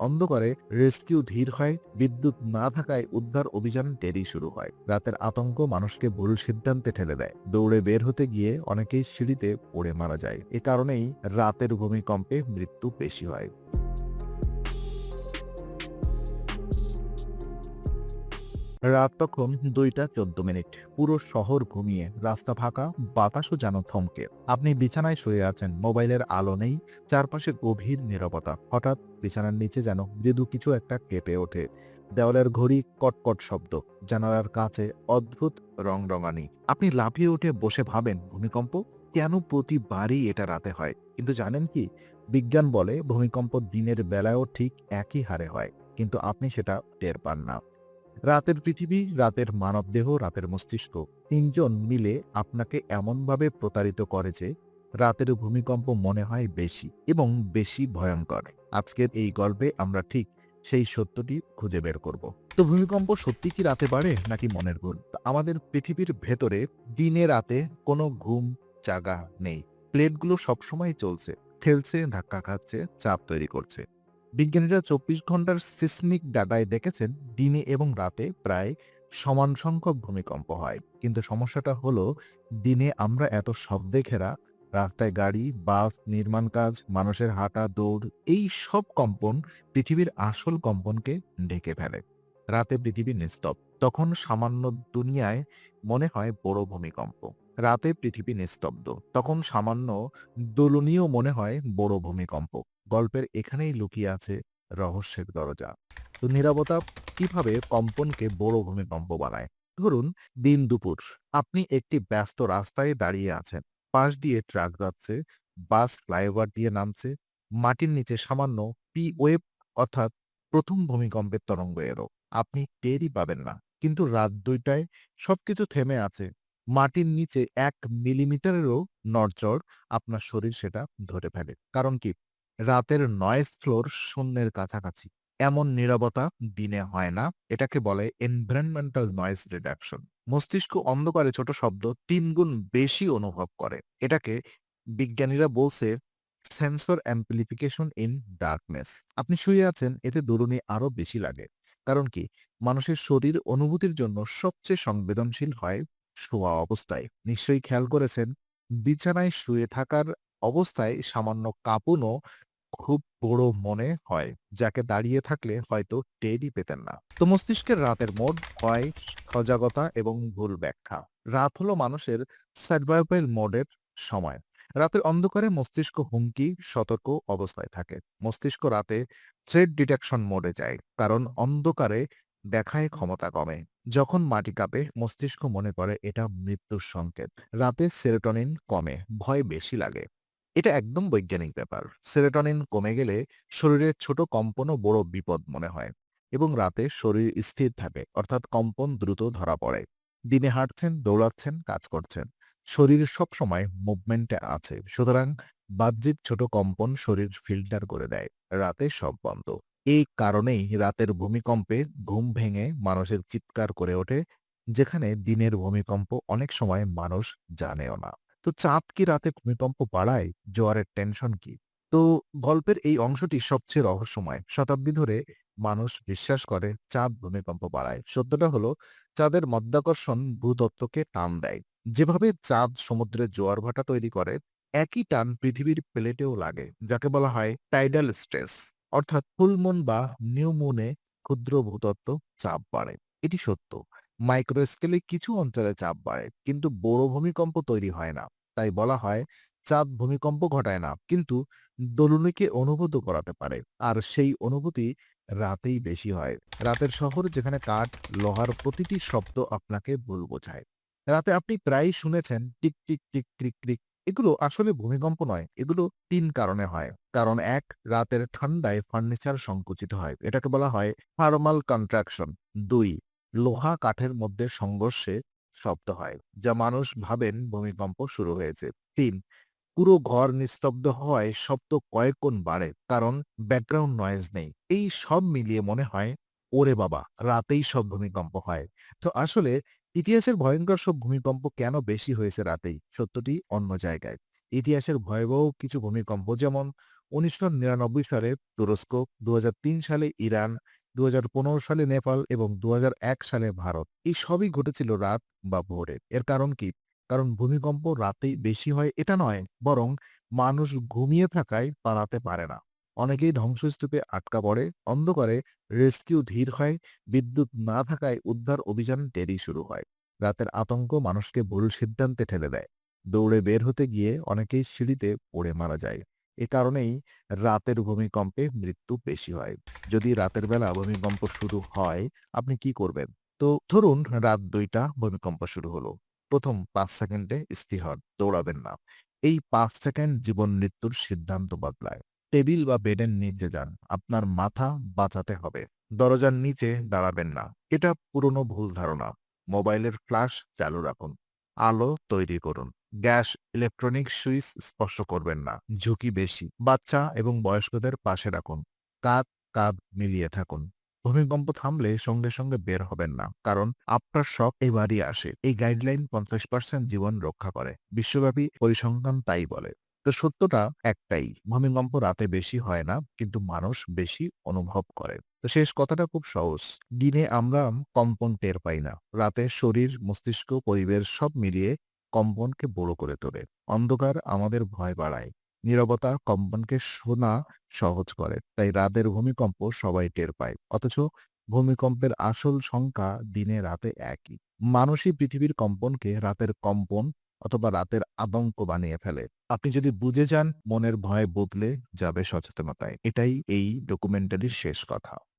অন্ধকারে রেস্কিউ ধীর হয়, বিদ্যুৎ না থাকায় উদ্ধার অভিযান দেরি শুরু হয়। রাতের আতঙ্ক মানুষকে ভুল সিদ্ধান্তে ঠেলে দেয়। দৌড়ে বের হতে গিয়ে অনেকেই সিঁড়িতে পড়ে মারা যায়। এ কারণেই রাতের ভূমিকম্পে মৃত্যু বেশি হয়। রাত তখন দুইটা চোদ্দ মিনিট। পুরো শহর ঘুমিয়ে, রাস্তা ফাঁকা, বাতাসও যেন থমকে। আপনি বিছানায় শুয়ে আছেন, মোবাইলের আলো নেই, চারপাশে গভীর নীরবতা। হঠাৎ বিছানার নিচে যেন মৃদু কিছু একটা কেঁপে ওঠে। দেওয়ালের ঘড়ি কটকট শব্দ জানালার কাছে অদ্ভুত রংরঙানি। আপনি লাফিয়ে উঠে বসে ভাবেন, ভূমিকম্প? কেন প্রতিবারই এটা রাতে হয়? কিন্তু জানেন কি? বিজ্ঞান বলে ভূমিকম্প দিনের বেলায়ও ঠিক একই হারে হয়। কিন্তু আপনি সেটা টের পান না। রাতের পৃথিবী, রাতের মানবদেহ, রাতের মস্তিষ্ক তিনজন মিলে আপনাকে এমনভাবে প্রতারিত করে যে রাতের ভূমিকম্প মনে হয় বেশি এবং বেশি ভয়ঙ্কর। আজকের এই গল্পে আমরা ঠিক সেই সত্যটি খুঁজে বের করব। তো ভূমিকম্প সত্যি কি রাতে বাড়ে নাকি মনের তো আমাদের পৃথিবীর ভেতরে দিনে রাতে কোনো ঘুম জাগা নেই। প্লেটগুলো সবসময় চলছে, ঠেলছে, ধাক্কা খাচ্ছে, চাপ তৈরি করছে। বিজ্ঞানীরা চব্বিশ ঘণ্টার সিসমিক ডাটায় দেখেছেন দিনে এবং রাতে প্রায় সমান সংখ্যক ভূমিকম্প হয়। কিন্তু সমস্যাটা হলো, দিনে আমরা এত শব্দে ঘেরা, রাস্তায় গাড়ি, বাস, নির্মাণ কাজ, মানুষের হাঁটা, দৌড়, এই সব কম্পন পৃথিবীর আসল কম্পনকে ঢেকে ফেলে। রাতে পৃথিবী নিস্তব্ধ, তখন সামান্য দুনিয়ায় মনে হয় বড় ভূমিকম্প। রাতে পৃথিবী নিস্তব্ধ, তখন সামান্য দোলনীয় মনে হয় বড় ভূমিকম্প। গল্পের এখানেই লুকিয়ে আছে রহস্যের দরজা। তো নিরাপত্তা কীভাবে কম্পনকে বড় ভূমিকম্প বানায়? ধরুন, দিন দুপুর, আপনি একটি ব্যস্ত রাস্তায় দাঁড়িয়ে আছেন। পাশ দিয়ে ট্রাক যাচ্ছে, বাস ফ্লাইওভার দিয়ে নামছে, মাটির নিচে সামান্য পি ওয়েব অর্থাৎ প্রথম ভূমিকম্পের তরঙ্গ এলো। আপনি টেরই পাবেন না। কিন্তু রাত দুইটায় সবকিছু থেমে আছে। মাটির নিচে এক মিলিমিটারেরও নড়চড় আপনার শরীর সেটা ধরে ফেলে। কারণ কি? রাতের নয়েজ ফ্লোর শূন্যের কাছাকাছি। এমন নীরবতা দিনে হয় না। এটাকে বলে এনভায়রনমেন্টাল নয়েজ রিডাকশন মস্তিষ্ক অন্ধকারে ছোট শব্দ তিন গুণ বেশি অনুভব করে। এটাকে বিজ্ঞানীরা বলছে সেন্সর অ্যাম্পলিফিকেশন ইন ডার্কনেস আপনি শুয়ে আছেন, এতে দরুনি আরও বেশি লাগে। কারণ কি? মানুষের শরীর অনুভূতির জন্য সবচেয়ে সংবেদনশীল হয় শোয়া অবস্থায়। নিশ্চয়ই খেয়াল করেছেন, বিছানায় শুয়ে থাকার অবস্থায় সামান্য কাঁপুনও খুব বড় মনে হয়, যাকে দাঁড়িয়ে থাকলে হয়তো টেরই পেতেন না। তো মস্তিষ্কের রাতের মোড হয় সজাগতা এবং ভুল ব্যাখ্যা। রাত হলো মানুষের সার্ভাইভাল মোডের সময়। রাতের অন্ধকারে মস্তিষ্ক হুমকি, সতর্ক অবস্থায় থাকে। মস্তিষ্ক রাতে থ্রেড ডিটেকশন মোডে যায়, কারণ অন্ধকারে দেখায় ক্ষমতা কমে। যখন মাটি কাঁপে, মস্তিষ্ক মনে করে এটা মৃত্যুর সংকেত। রাতে সেরোটনিন কমে, ভয় বেশি লাগে। এটা একদম বৈজ্ঞানিক ব্যাপার। সেরেটনিন কমে গেলে শরীরের ছোট কম্পনও বড় বিপদ মনে হয় এবং রাতে শরীর স্থির থাকে, অর্থাৎ কম্পন দ্রুত ধরা পড়ে। দিনে হাঁটছেন, দৌড়াচ্ছেন, কাজ করছেন, শরীর সবসময় মুভমেন্টে আছে। সুতরাং বাহ্যিক ছোট কম্পন শরীর ফিল্টার করে দেয়, রাতে সব বন্ধ। এই কারণেই রাতের ভূমিকম্পে ঘুম ভেঙে মানুষের চিৎকার করে ওঠে, যেখানে দিনের ভূমিকম্প অনেক সময় মানুষ জানেও না। তো চাঁদ কি রাতে ভূমিকম্প বাড়ায়? জোয়ারের টেনশন কি? তো গল্পের এই অংশটি সবচেয়ে রহস্যময়। শতাব্দী ধরে মানুষ বিশ্বাস করে চাঁদ ভূমিকম্প বাড়ায়। সত্যটা হলো, চাঁদের মধ্যাকর্ষণ ভূতত্ত্বকে টান দেয়। যেভাবে চাঁদ সমুদ্রে জোয়ার ভাটা তৈরি করে, একই টান পৃথিবীর প্লেটেও লাগে, যাকে বলা হয় টাইডাল স্ট্রেস অর্থাৎ ফুলমুন বা নিউ মুনে ক্ষুদ্র ভূতত্ত্ব চাপ বাড়ে। এটি সত্য। মাইক্রো স্কেলে কিছু অঞ্চলে চাপ বাড়ে, কিন্তু বড় ভূমিকম্প তৈরি হয় না। তাই বলা হয়, চাঁদ ভূমিকম্প ঘটায় না। কিন্তু দোলনীকে অনুভূত করাতে পারে। আর সেই অনুভূতি রাতেই বেশি হয়। রাতের শহর যেখানে কাঠ, লোহার প্রতিটি শব্দ আপনাকে ভুল বোঝায়। রাতে আপনি প্রায়ই শুনেছেন, tick tick tick, creak creak. এগুলো আসলে ভূমিকম্প নয়। এগুলো তিন কারণে হয়। কারণ এক, রাতের ঠান্ডায় ফার্নিচার সংকুচিত হয়। এটাকে বলা হয় থার্মাল কন্ট্রাকশন দুই, লোহা কাঠের মধ্যে সংঘর্ষে শব্দ হয়, যা মানুষ ভাবেন ভূমিকম্প শুরু হয়েছে। তিন, পুরো ঘর নিস্তব্ধ হওয়ায় শব্দ কয়েক গুণ বাড়ে, কারণ ব্যাকগ্রাউন্ড নয়েজ নেই। এই সব মিলিয়ে মনে হয়, ওরে বাবা, রাতেই সব ভূমিকম্প হয়। তো আসলে ইতিহাসের ভয়ঙ্কর সব ভূমিকম্প কেন বেশি হয়েছে রাতেই? সত্যটি অন্য জায়গায়। ইতিহাসের ভয়াবহ কিছু ভূমিকম্প যেমন উনিশশো নিরানব্বই সালে তুরস্ক দু সালে ইরান দু হাজার পনেরো সালে নেপাল এবং দু হাজার এক সালে ভারত। এই সবই ঘটেছিল রাত বা ভোরে। এর কারণ কি? কারণ ভূমিকম্প রাতেই বেশি হয় এটা নয়, বরং মানুষ ঘুমিয়ে থাকায় পালাতে পারে না। অনেকেই ধ্বংসস্তূপে আটকা পড়ে, অন্ধকারে রেস্কিউ ধীর হয়, বিদ্যুৎ না থাকায় উদ্ধার অভিযান দেরি শুরু হয়। রাতের আতঙ্ক মানুষকে ভুল সিদ্ধান্তে ঠেলে দেয়। দৌড়ে বের হতে গিয়ে অনেকেই সিঁড়িতে পড়ে মারা যায়। এ কারণেই রাতের ভূমিকম্পে মৃত্যু বেশি হয়। যদি রাতের বেলা ভূমিকম্প শুরু হয়, আপনি কি করবেন? তো ধরুন রাত দুইটা ভূমিকম্প শুরু হলো। প্রথম পাঁচ সেকেন্ডে স্থির, দৌড়াবেন না। এই পাঁচ সেকেন্ড জীবন মৃত্যুর সিদ্ধান্ত বদলায়। টেবিল বা বেডের নিচে যান, আপনার মাথা বাঁচাতে হবে। দরজার নিচে দাঁড়াবেন না। এটা পুরনো ভুল ধারণা। মোবাইলের ফ্ল্যাশ চালু রাখুন। আলো তৈরি করুন। গ্যাস ইলেকট্রনিক সুইচ স্পর্শ করবেন না। ঝুঁকি বেশি। বাচ্চা এবং বয়স্কদের পাশে রাখুন। কাঁধ কাঁধ মিলিয়ে থাকুন। ভূমিকম্প থামলে সঙ্গে সঙ্গে বের হবেন না, কারণ আপনার শখ এবারই আসে। এই গাইডলাইন পঞ্চাশ পার্সেন্ট জীবন রক্ষা করে। বিশ্বব্যাপী পরিসংখ্যান তাই বলে। তো সত্যটা একটাই, ভূমিকম্প রাতে বেশি হয় না, কিন্তু মানুষ বেশি অনুভব করে। তো শেষ কথাটা খুব সহজ। দিনে আমরা কম্পন টের পাই না। রাতে শরীর, মস্তিষ্ক, পরিবেশ সব মিলিয়ে কম্পনকে বড় করে তোলে। অন্ধকার আমাদের ভয় বাড়ায়। নীরবতা কম্পনকে শোনা সহজ করে। তাই রাতের ভূমিকম্প সবাই টের পায়। অথচ ভূমিকম্পের আসল সংখ্যা দিনে রাতে একই। মানুষই পৃথিবীর কম্পনকে রাতের কম্পন অথবা রাতের আতঙ্ক বানিয়ে ফেলে। আপনি যদি বুঝে যান, মনের ভয় বদলে যাবে সচেতনতায়। এটাই এই ডকুমেন্টারির শেষ কথা।